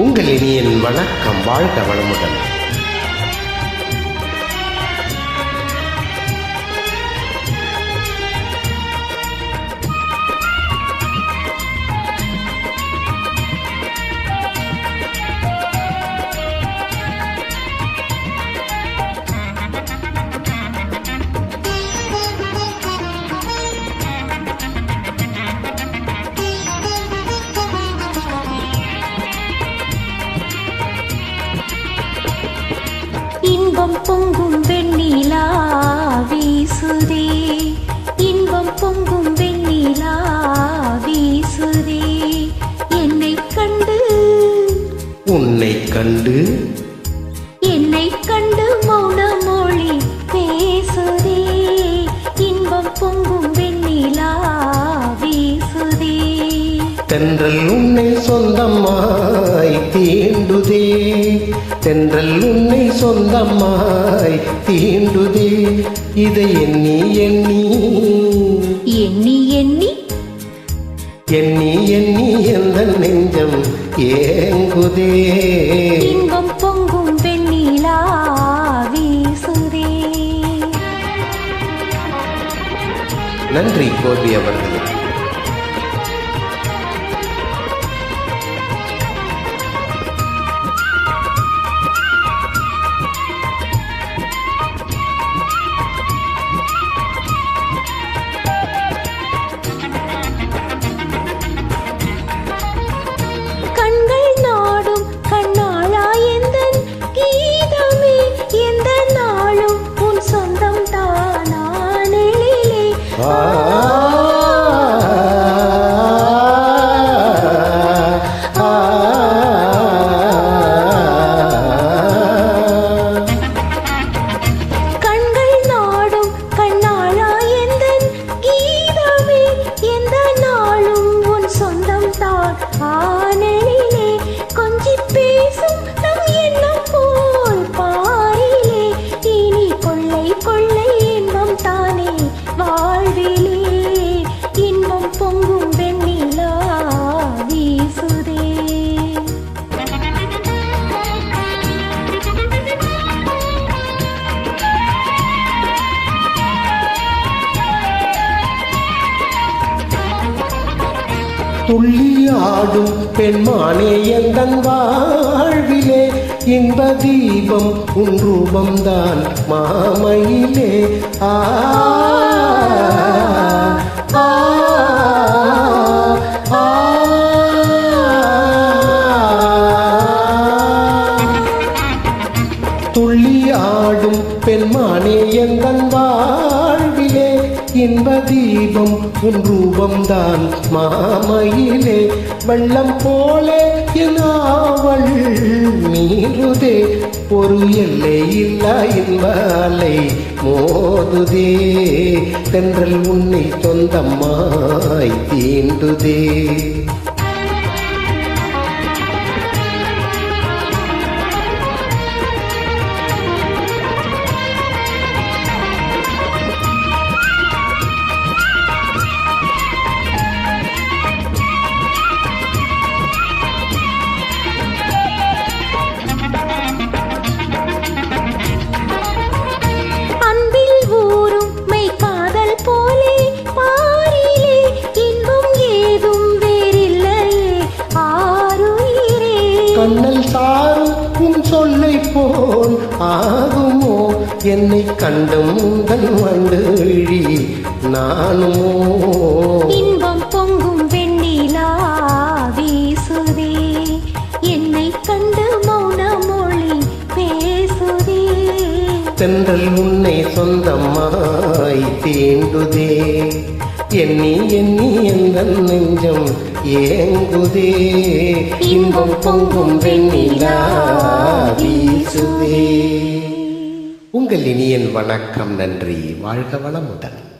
உங்கள் இனியின் வணக்கம் வாழ்க வளமுடன். இன்பம் பொங்கும் வெண்ணிலா வீசுதே. இன்பம் பொங்கும் வெண்ணிலா வீசுதே. என்னை கண்டு உன்னை கண்டு தென்றல் உன்னை சொந்தமாய் தீண்டுதே. தென்றல் உன்னை சொந்தமாய் தீண்டுதே. இதை எண்ணி எண்ணி. எண்ணி எண்ணி. எண்ணி எண்ணி எந்த நெஞ்சம் ஏங்குதே. இன்பம் பொங்கும் வெண்ணிலா வீசுதே. நன்றி கோபி அவர்களே. துள்ளியாடும் பெண்மானே எந்தன் வாழ்விலே இன்ப தீபம் உன் ரூபம்தான் மாமையிலே. ஆ துள்ளியாடும் பெண்மானே எந்தன் வாழ் இன்ப தீபம் உன் ரூபம்தான் மாமையிலே. வெள்ளம் போலே என் மீறுதே ஒரு எல்லை இல்லா இன்பலை மோதுதே. தென்றல் உன்னை சொந்தம்மாய் தீண்டுதே. ஆருயிரே கண்ணல் சாரும் உன் சொல்லை போல் ஆகுமோ? என்னை கண்டும் உங்கள் வண்டுழி நானுமோ? தென்றல் உன்னை சொந்தமாய் தீண்டுதே. எண்ணி எண்ணி எந்த நெஞ்சம் ஏங்குதே. இன்பம் பொங்கும் வெண்ணிலா வீசுதே. உங்கள் இனியன் வணக்கம் நன்றி. வாழ்க வளமுடன்.